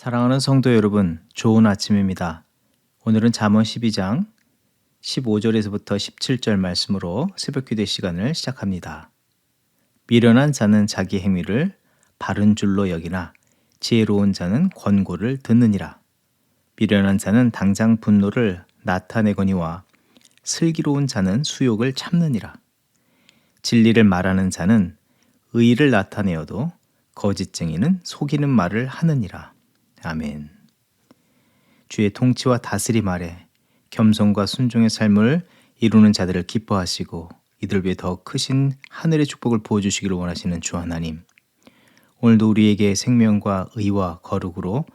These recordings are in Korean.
사랑하는 성도 여러분, 좋은 아침입니다. 오늘은 잠언 12장 15절에서부터 17절 말씀으로 새벽 기도 시간을 시작합니다. 미련한 자는 자기 행위를 바른 줄로 여기나 지혜로운 자는 권고를 듣느니라. 미련한 자는 당장 분노를 나타내거니와 슬기로운 자는 수욕을 참느니라. 진리를 말하는 자는 의를 나타내어도 거짓쟁이는 속이는 말을 하느니라. 아멘. 주의 통치와 다스림 아래 겸손과 순종의 삶을 이루는 자들을 기뻐하시고 이들 위해 더 크신 하늘의 축복을 부어주시기를 원하시는 주 하나님. 오늘도 우리에게 생명과 의와 거룩으로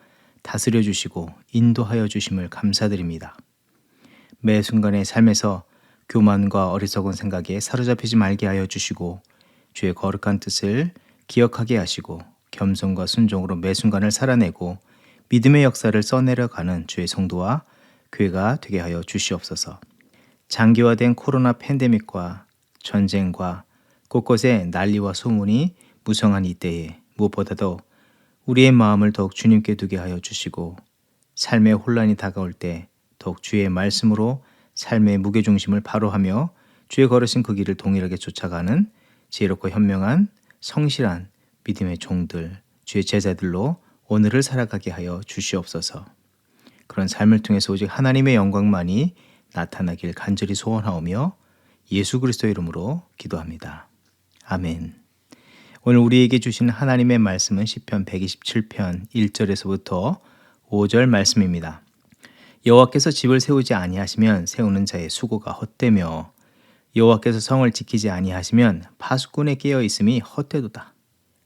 다스려 주시고 인도하여 주심을 감사드립니다. 매 순간의 삶에서 교만과 어리석은 생각에 사로잡히지 말게 하여 주시고 주의 거룩한 뜻을 기억하게 하시고 겸손과 순종으로 매 순간을 살아내고 믿음의 역사를 써내려가는 주의 성도와 교회가 되게 하여 주시옵소서. 장기화된 코로나 팬데믹과 전쟁과 곳곳에 난리와 소문이 무성한 이때에 무엇보다도 우리의 마음을 더욱 주님께 두게 하여 주시고 삶의 혼란이 다가올 때 더욱 주의 말씀으로 삶의 무게중심을 바로하며 주의 걸으신 그 길을 동일하게 쫓아가는 지혜롭고 현명한 성실한 믿음의 종들, 주의 제자들로 오늘을 살아가게 하여 주시옵소서. 그런 삶을 통해서 오직 하나님의 영광만이 나타나길 간절히 소원하오며 예수 그리스도 이름으로 기도합니다. 아멘. 오늘 우리에게 주신 하나님의 말씀은 시편 127편 1절에서부터 5절 말씀입니다. 여호와께서 집을 세우지 아니하시면 세우는 자의 수고가 헛되며 여호와께서 성을 지키지 아니하시면 파수꾼에 깨어 있음이 헛되도다.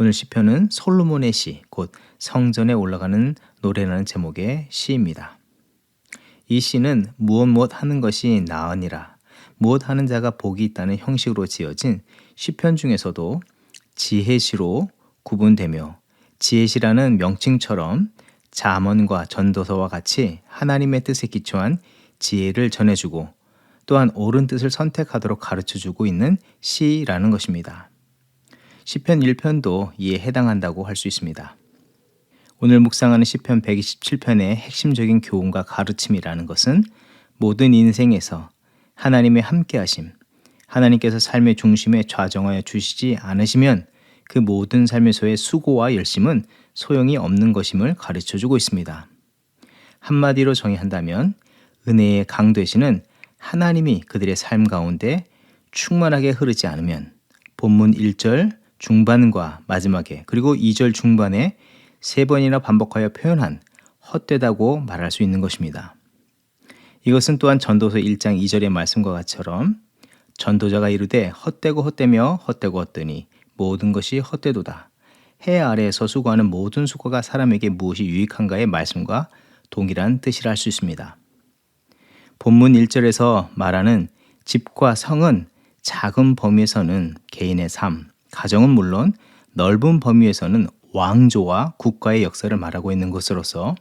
오늘 시편은 솔로몬의 시, 곧 성전에 올라가는 노래라는 제목의 시입니다. 이 시는 무엇 무엇 하는 것이 나으니라 무엇 하는 자가 복이 있다는 형식으로 지어진 시편 중에서도 지혜시로 구분되며 지혜시라는 명칭처럼 자문과 전도서와 같이 하나님의 뜻에 기초한 지혜를 전해주고 또한 옳은 뜻을 선택하도록 가르쳐주고 있는 시라는 것입니다. 시편 1편도 이에 해당한다고 할 수 있습니다. 오늘 묵상하는 시편 127편의 핵심적인 교훈과 가르침이라는 것은 모든 인생에서 하나님의 함께하심, 하나님께서 삶의 중심에 좌정하여 주시지 않으시면 그 모든 삶에서의 수고와 열심은 소용이 없는 것임을 가르쳐 주고 있습니다. 한마디로 정의한다면 은혜의 강 되시는 하나님이 그들의 삶 가운데 충만하게 흐르지 않으면 본문 1절 중반과 마지막에 그리고 2절 중반에 세 번이나 반복하여 표현한 헛되다고 말할 수 있는 것입니다. 이것은 또한 전도서 1장 2절의 말씀과 같처럼 전도자가 이르되 헛되고 헛되며 헛되고 헛되니 모든 것이 헛되도다. 해 아래에서 수고하는 모든 수고가 사람에게 무엇이 유익한가의 말씀과 동일한 뜻이라 할 수 있습니다. 본문 1절에서 말하는 집과 성은 작은 범위에서는 개인의 삶, 가정은 물론 넓은 범위에서는 왕조와 국가의 역사를 말하고 있는 것으로서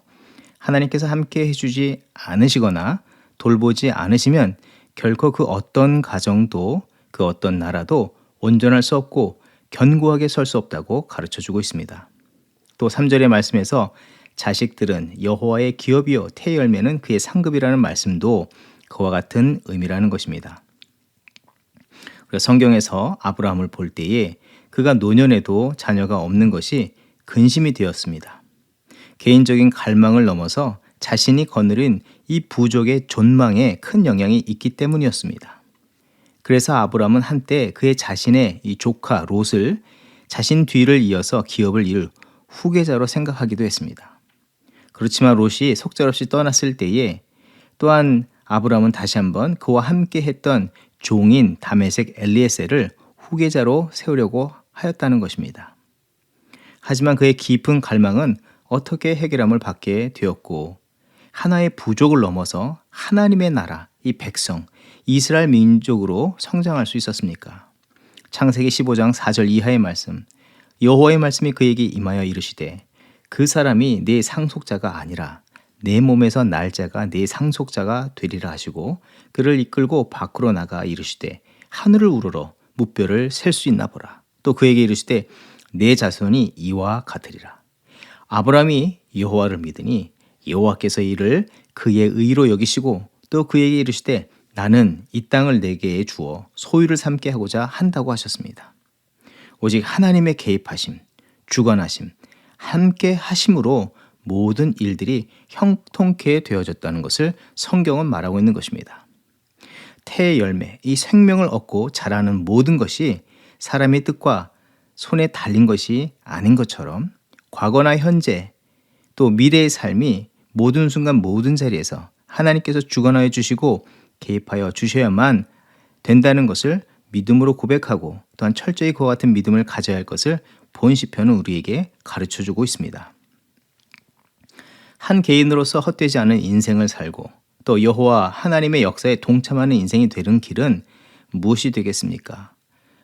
하나님께서 함께 해주지 않으시거나 돌보지 않으시면 결코 그 어떤 가정도 그 어떤 나라도 온전할 수 없고 견고하게 설 수 없다고 가르쳐 주고 있습니다. 또 3절의 말씀에서 자식들은 여호와의 기업이요 태 열매는 그의 상급이라는 말씀도 그와 같은 의미라는 것입니다. 성경에서 아브라함을 볼 때에 그가 노년에도 자녀가 없는 것이 근심이 되었습니다. 개인적인 갈망을 넘어서 자신이 거느린 이 부족의 존망에 큰 영향이 있기 때문이었습니다. 그래서 아브라함은 한때 그의 자신의 이 조카 롯을 자신 뒤를 이어서 기업을 이을 후계자로 생각하기도 했습니다. 그렇지만 롯이 속절없이 떠났을 때에 또한 아브라함은 다시 한번 그와 함께 했던 종인 다메색 엘리에셀을 후계자로 세우려고 하였다는 것입니다. 하지만 그의 깊은 갈망은 어떻게 해결함을 받게 되었고 하나의 부족을 넘어서 하나님의 나라, 이 백성, 이스라엘 민족으로 성장할 수 있었습니까? 창세기 15장 4절 이하의 말씀. 여호와의 말씀이 그에게 임하여 이르시되 그 사람이 내 상속자가 아니라 내 몸에서 날 자가 내 상속자가 되리라 하시고 그를 이끌고 밖으로 나가 이르시되 하늘을 우러러 무뼈를 셀 수 있나 보라. 또 그에게 이르시되 내 자손이 이와 같으리라. 아브라함이 여호와를 믿으니 여호와께서 이를 그의 의로 여기시고 또 그에게 이르시되 나는 이 땅을 내게 주어 소유를 삼게 하고자 한다고 하셨습니다. 오직 하나님의 개입하심, 주관하심, 함께 하심으로 모든 일들이 형통케 되어졌다는 것을 성경은 말하고 있는 것입니다. 태의 열매, 이 생명을 얻고 자라는 모든 것이 사람의 뜻과 손에 달린 것이 아닌 것처럼 과거나 현재 또 미래의 삶이 모든 순간 모든 자리에서 하나님께서 주관하여 주시고 개입하여 주셔야만 된다는 것을 믿음으로 고백하고 또한 철저히 그와 같은 믿음을 가져야 할 것을 본 시편은 우리에게 가르쳐 주고 있습니다. 한 개인으로서 헛되지 않은 인생을 살고 또 여호와 하나님의 역사에 동참하는 인생이 되는 길은 무엇이 되겠습니까?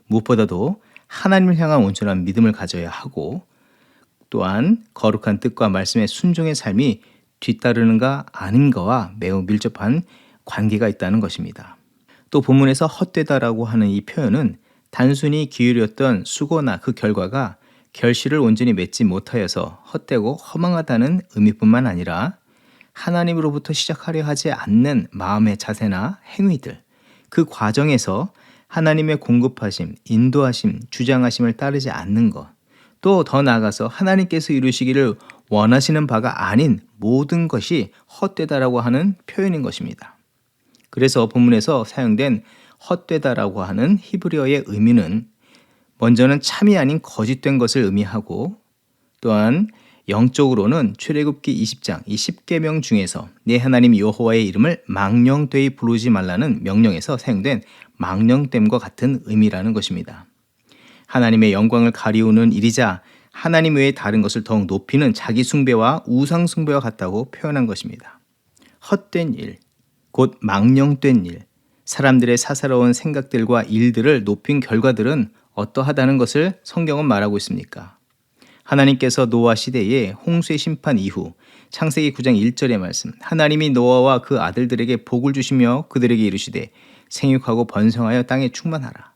무엇보다도 하나님을 향한 온전한 믿음을 가져야 하고 또한 거룩한 뜻과 말씀의 순종의 삶이 뒤따르는가 아닌가와 매우 밀접한 관계가 있다는 것입니다. 또 본문에서 헛되다라고 하는 이 표현은 단순히 기울였던 수고나 그 결과가 결실을 온전히 맺지 못하여서 헛되고 허망하다는 의미뿐만 아니라 하나님으로부터 시작하려 하지 않는 마음의 자세나 행위들, 그 과정에서 하나님의 공급하심, 인도하심, 주장하심을 따르지 않는 것, 또 더 나아가서 하나님께서 이루시기를 원하시는 바가 아닌 모든 것이 헛되다라고 하는 표현인 것입니다. 그래서 본문에서 사용된 헛되다라고 하는 히브리어의 의미는 먼저는 참이 아닌 거짓된 것을 의미하고 또한 영적으로는 출애굽기 20장 이 10계명 중에서 내 하나님 여호와의 이름을 망령되이 부르지 말라는 명령에서 사용된 망령됨과 같은 의미라는 것입니다. 하나님의 영광을 가리우는 일이자 하나님 외에 다른 것을 더욱 높이는 자기 숭배와 우상 숭배와 같다고 표현한 것입니다. 헛된 일, 곧 망령된 일, 사람들의 사사로운 생각들과 일들을 높인 결과들은 어떠하다는 것을 성경은 말하고 있습니까? 하나님께서 노아 시대에 홍수의 심판 이후 창세기 9장 1절의 말씀 하나님이 노아와 그 아들들에게 복을 주시며 그들에게 이르시되 생육하고 번성하여 땅에 충만하라.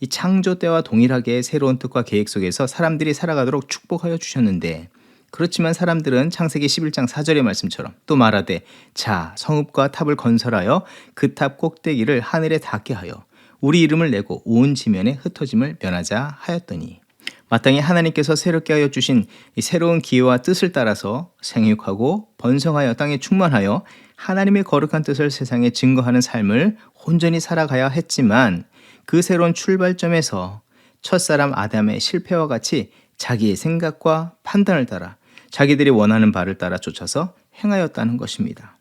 이 창조 때와 동일하게 새로운 뜻과 계획 속에서 사람들이 살아가도록 축복하여 주셨는데 그렇지만 사람들은 창세기 11장 4절의 말씀처럼 또 말하되 자 성읍과 탑을 건설하여 그 탑 꼭대기를 하늘에 닿게 하여 우리 이름을 내고 온 지면에 흩어짐을 면하자 하였더니 마땅히 하나님께서 새롭게 하여 주신 이 새로운 기회와 뜻을 따라서 생육하고 번성하여 땅에 충만하여 하나님의 거룩한 뜻을 세상에 증거하는 삶을 온전히 살아가야 했지만 그 새로운 출발점에서 첫사람 아담의 실패와 같이 자기의 생각과 판단을 따라 자기들이 원하는 바를 따라 쫓아서 행하였다는 것입니다.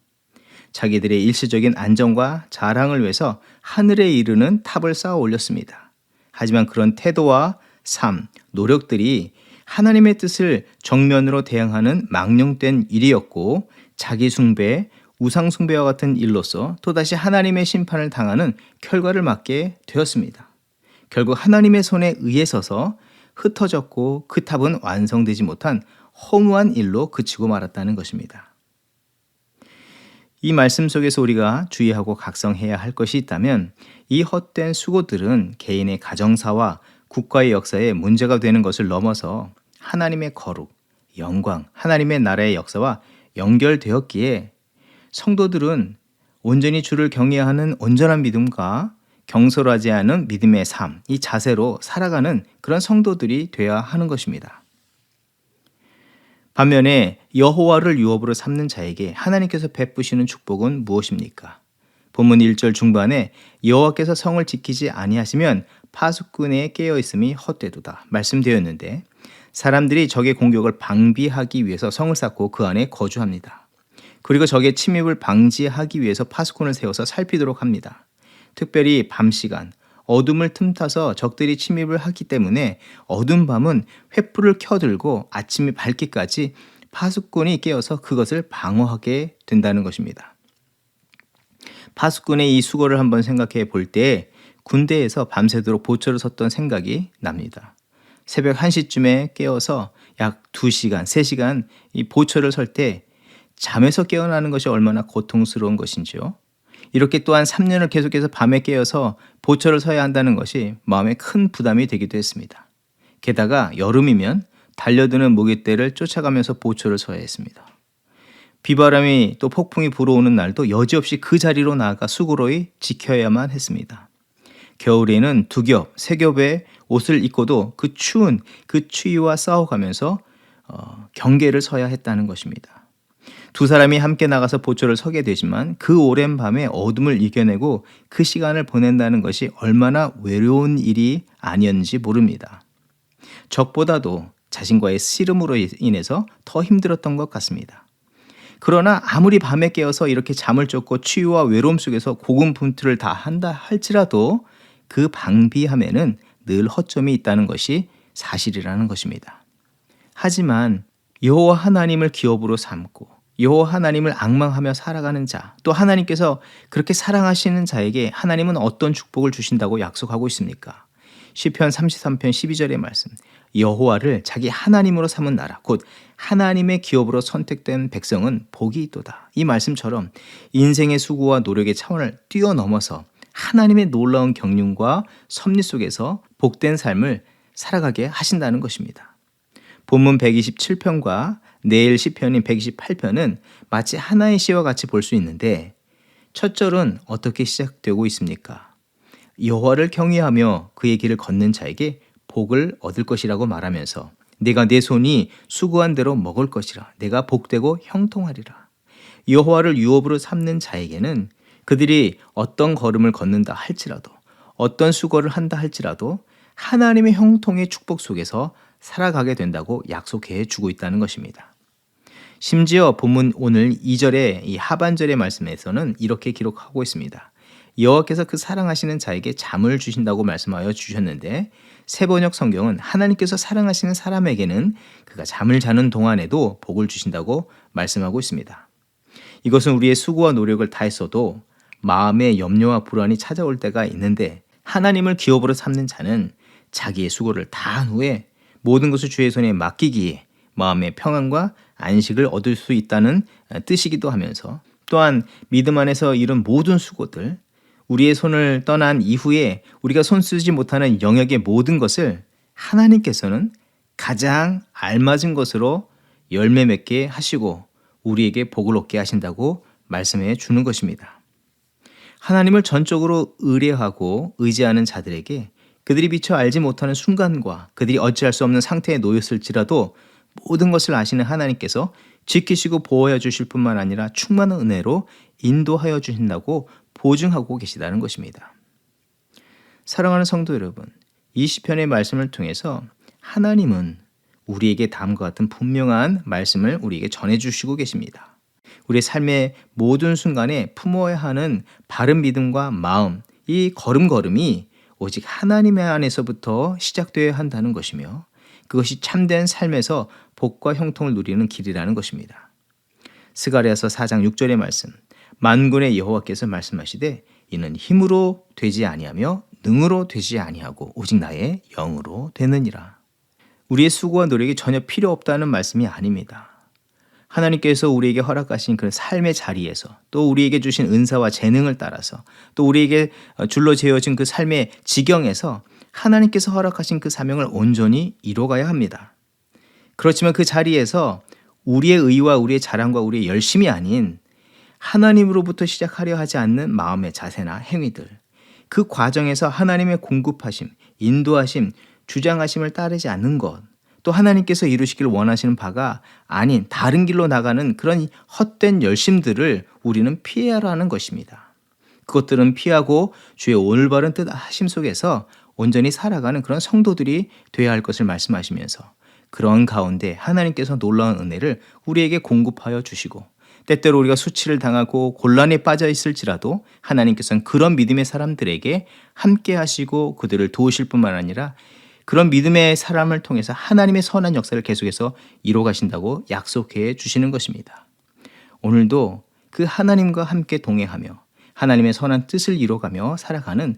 자기들의 일시적인 안정과 자랑을 위해서 하늘에 이르는 탑을 쌓아 올렸습니다. 하지만 그런 태도와 삶, 노력들이 하나님의 뜻을 정면으로 대항하는 망령된 일이었고 자기 숭배, 우상 숭배와 같은 일로서 또다시 하나님의 심판을 당하는 결과를 맞게 되었습니다. 결국 하나님의 손에 의해 서서 흩어졌고 그 탑은 완성되지 못한 허무한 일로 그치고 말았다는 것입니다. 이 말씀 속에서 우리가 주의하고 각성해야 할 것이 있다면 이 헛된 수고들은 개인의 가정사와 국가의 역사에 문제가 되는 것을 넘어서 하나님의 거룩, 영광, 하나님의 나라의 역사와 연결되었기에 성도들은 온전히 주를 경외하는 온전한 믿음과 경솔하지 않은 믿음의 삶, 이 자세로 살아가는 그런 성도들이 되어야 하는 것입니다. 반면에 여호와를 유업으로 삼는 자에게 하나님께서 베푸시는 축복은 무엇입니까? 본문 1절 중반에 여호와께서 성을 지키지 아니하시면 파수꾼에 깨어 있음이 헛되도다 말씀되었는데 사람들이 적의 공격을 방비하기 위해서 성을 쌓고 그 안에 거주합니다. 그리고 적의 침입을 방지하기 위해서 파수꾼을 세워서 살피도록 합니다. 특별히 밤 시간 어둠을 틈타서 적들이 침입을 하기 때문에 어둠 밤은 횃불을 켜들고 아침이 밝기까지 파수꾼이 깨어서 그것을 방어하게 된다는 것입니다. 파수꾼의 이 수고를 한번 생각해 볼 때 군대에서 밤새도록 보초를 섰던 생각이 납니다. 새벽 1시쯤에 깨어서 약 2시간, 3시간 이 보초를 설때 잠에서 깨어나는 것이 얼마나 고통스러운 것인지요. 이렇게 또한 3년을 계속해서 밤에 깨어서 보초를 서야 한다는 것이 마음에 큰 부담이 되기도 했습니다. 게다가 여름이면 달려드는 모깃대를 쫓아가면서 보초를 서야 했습니다. 비바람이 또 폭풍이 불어오는 날도 여지없이 그 자리로 나아가 수고로이 지켜야만 했습니다. 겨울에는 두 겹, 세 겹의 옷을 입고도 그 추운 그 추위와 싸워가면서 어, 경계를 서야 했다는 것입니다. 두 사람이 함께 나가서 보초를 서게 되지만 그 오랜 밤에 어둠을 이겨내고 그 시간을 보낸다는 것이 얼마나 외로운 일이 아니었는지 모릅니다. 적보다도 자신과의 씨름으로 인해서 더 힘들었던 것 같습니다. 그러나 아무리 밤에 깨어서 이렇게 잠을 쫓고 추위와 외로움 속에서 고군분투를 다 한다 할지라도 그 방비함에는 늘 허점이 있다는 것이 사실이라는 것입니다. 하지만 여호와 하나님을 기업으로 삼고 여호와 하나님을 악망하며 살아가는 자, 또 하나님께서 그렇게 사랑하시는 자에게 하나님은 어떤 축복을 주신다고 약속하고 있습니까? 시편 33편 12절의 말씀. 여호와를 자기 하나님으로 삼은 나라 곧 하나님의 기업으로 선택된 백성은 복이 있도다. 이 말씀처럼 인생의 수고와 노력의 차원을 뛰어넘어서 하나님의 놀라운 경륜과 섭리 속에서 복된 삶을 살아가게 하신다는 것입니다. 본문 127편과 내일 시편인 128편은 마치 하나의 시와 같이 볼 수 있는데 첫 절은 어떻게 시작되고 있습니까? 여호와를 경외하며 그의 길을 걷는 자에게 복을 얻을 것이라고 말하면서 내가 내 손이 수고한 대로 먹을 것이라 내가 복되고 형통하리라. 여호와를 유업으로 삼는 자에게는 그들이 어떤 걸음을 걷는다 할지라도 어떤 수고를 한다 할지라도 하나님의 형통의 축복 속에서 살아가게 된다고 약속해 주고 있다는 것입니다. 심지어 본문 오늘 2절의 이 하반절의 말씀에서는 이렇게 기록하고 있습니다. 여호와께서 그 사랑하시는 자에게 잠을 주신다고 말씀하여 주셨는데 세번역 성경은 하나님께서 사랑하시는 사람에게는 그가 잠을 자는 동안에도 복을 주신다고 말씀하고 있습니다. 이것은 우리의 수고와 노력을 다했어도 마음의 염려와 불안이 찾아올 때가 있는데 하나님을 기업으로 삼는 자는 자기의 수고를 다한 후에 모든 것을 주의 손에 맡기기에 마음의 평안과 안식을 얻을 수 있다는 뜻이기도 하면서 또한 믿음 안에서 이룬 모든 수고들 우리의 손을 떠난 이후에 우리가 손 쓰지 못하는 영역의 모든 것을 하나님께서는 가장 알맞은 것으로 열매 맺게 하시고 우리에게 복을 얻게 하신다고 말씀해 주는 것입니다. 하나님을 전적으로 의뢰하고 의지하는 자들에게 그들이 미처 알지 못하는 순간과 그들이 어찌할 수 없는 상태에 놓였을지라도 모든 것을 아시는 하나님께서 지키시고 보호해 주실 뿐만 아니라 충만한 은혜로 인도하여 주신다고 보증하고 계시다는 것입니다. 사랑하는 성도 여러분, 이 시편의 말씀을 통해서 하나님은 우리에게 다음과 같은 분명한 말씀을 우리에게 전해 주시고 계십니다. 우리 삶의 모든 순간에 품어야 하는 바른 믿음과 마음, 이 걸음걸음이 오직 하나님의 안에서부터 시작되어야 한다는 것이며 그것이 참된 삶에서 복과 형통을 누리는 길이라는 것입니다. 스가랴서 4장 6절의 말씀. 만군의 여호와께서 말씀하시되 이는 힘으로 되지 아니하며 능으로 되지 아니하고 오직 나의 영으로 되느니라. 우리의 수고와 노력이 전혀 필요 없다는 말씀이 아닙니다. 하나님께서 우리에게 허락하신 그 삶의 자리에서 또 우리에게 주신 은사와 재능을 따라서 또 우리에게 줄로 재어진 그 삶의 지경에서 하나님께서 허락하신 그 사명을 온전히 이뤄가야 합니다. 그렇지만 그 자리에서 우리의 의와 우리의 자랑과 우리의 열심이 아닌 하나님으로부터 시작하려 하지 않는 마음의 자세나 행위들, 그 과정에서 하나님의 공급하심, 인도하심, 주장하심을 따르지 않는 것, 또 하나님께서 이루시길 원하시는 바가 아닌 다른 길로 나가는 그런 헛된 열심들을 우리는 피해라는 것입니다. 그것들은 피하고 주의 올바른 뜻 하심 속에서 온전히 살아가는 그런 성도들이 되어야 할 것을 말씀하시면서 그런 가운데 하나님께서 놀라운 은혜를 우리에게 공급하여 주시고 때때로 우리가 수치를 당하고 곤란에 빠져 있을지라도 하나님께서는 그런 믿음의 사람들에게 함께 하시고 그들을 도우실 뿐만 아니라 그런 믿음의 사람을 통해서 하나님의 선한 역사를 계속해서 이루어 가신다고 약속해 주시는 것입니다. 오늘도 그 하나님과 함께 동행하며 하나님의 선한 뜻을 이뤄가며 살아가는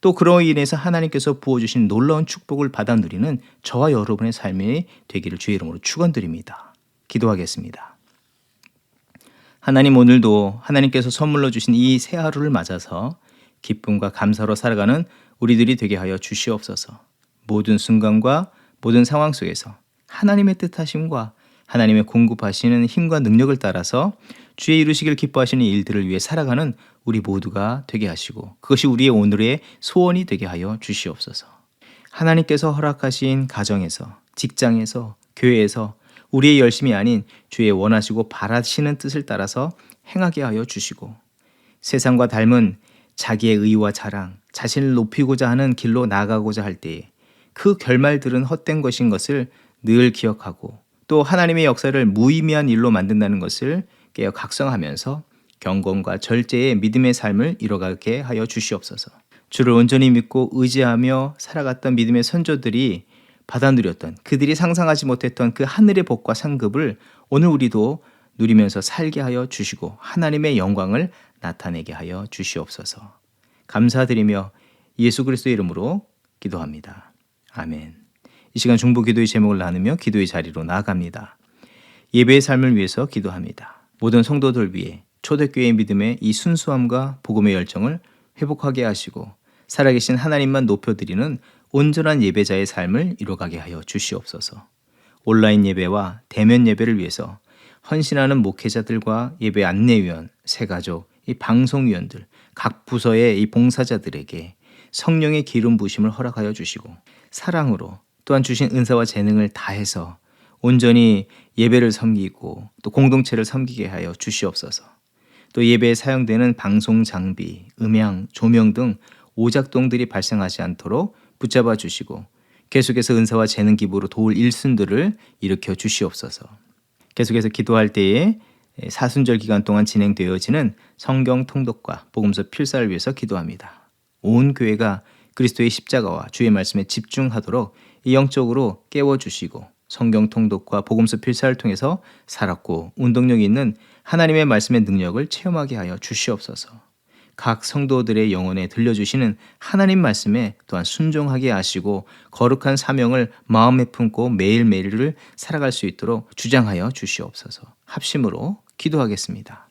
또 그로 인해서 하나님께서 부어주신 놀라운 축복을 받아 누리는 저와 여러분의 삶이 되기를 주의 이름으로 축원드립니다. 기도하겠습니다. 하나님 오늘도 하나님께서 선물로 주신 이 새 하루를 맞아서 기쁨과 감사로 살아가는 우리들이 되게 하여 주시옵소서. 모든 순간과 모든 상황 속에서 하나님의 뜻하심과 하나님의 공급하시는 힘과 능력을 따라서 주의 이루시길 기뻐하시는 일들을 위해 살아가는 우리 모두가 되게 하시고 그것이 우리의 오늘의 소원이 되게 하여 주시옵소서. 하나님께서 허락하신 가정에서 직장에서 교회에서 우리의 열심이 아닌 주의 원하시고 바라시는 뜻을 따라서 행하게 하여 주시고 세상과 닮은 자기의 의와 자랑, 자신을 높이고자 하는 길로 나아가고자 할 때에 그 결말들은 헛된 것인 것을 늘 기억하고 또 하나님의 역사를 무의미한 일로 만든다는 것을 깨어 각성하면서 경건과 절제의 믿음의 삶을 이뤄가게 하여 주시옵소서. 주를 온전히 믿고 의지하며 살아갔던 믿음의 선조들이 받아 누렸던 그들이 상상하지 못했던 그 하늘의 복과 상급을 오늘 우리도 누리면서 살게 하여 주시고 하나님의 영광을 나타내게 하여 주시옵소서. 감사드리며 예수 그리스도의 이름으로 기도합니다. 아멘. 이 시간 중보 기도의 제목을 나누며 기도의 자리로 나아갑니다. 예배의 삶을 위해서 기도합니다. 모든 성도들 위해 초대교회의 믿음의 이 순수함과 복음의 열정을 회복하게 하시고 살아계신 하나님만 높여드리는 온전한 예배자의 삶을 이뤄가게 하여 주시옵소서. 온라인 예배와 대면 예배를 위해서 헌신하는 목회자들과 예배 안내위원, 새가족, 이 방송위원들, 각 부서의 이 봉사자들에게 성령의 기름 부심을 허락하여 주시고 사랑으로 또한 주신 은사와 재능을 다해서 온전히 예배를 섬기고 또 공동체를 섬기게 하여 주시옵소서. 또 예배에 사용되는 방송 장비, 음향, 조명 등 오작동들이 발생하지 않도록 붙잡아 주시고 계속해서 은사와 재능 기부로 도울 일순들을 일으켜 주시옵소서. 계속해서 기도할 때에 사순절 기간 동안 진행되어지는 성경 통독과 복음서 필사를 위해서 기도합니다. 온 교회가 그리스도의 십자가와 주의 말씀에 집중하도록 영적으로 깨워 주시고 성경 통독과 복음서 필사를 통해서 살았고 운동력이 있는 하나님의 말씀의 능력을 체험하게 하여 주시옵소서. 각 성도들의 영혼에 들려주시는 하나님 말씀에 또한 순종하게 하시고 거룩한 사명을 마음에 품고 매일매일을 살아갈 수 있도록 주장하여 주시옵소서. 합심으로 기도하겠습니다.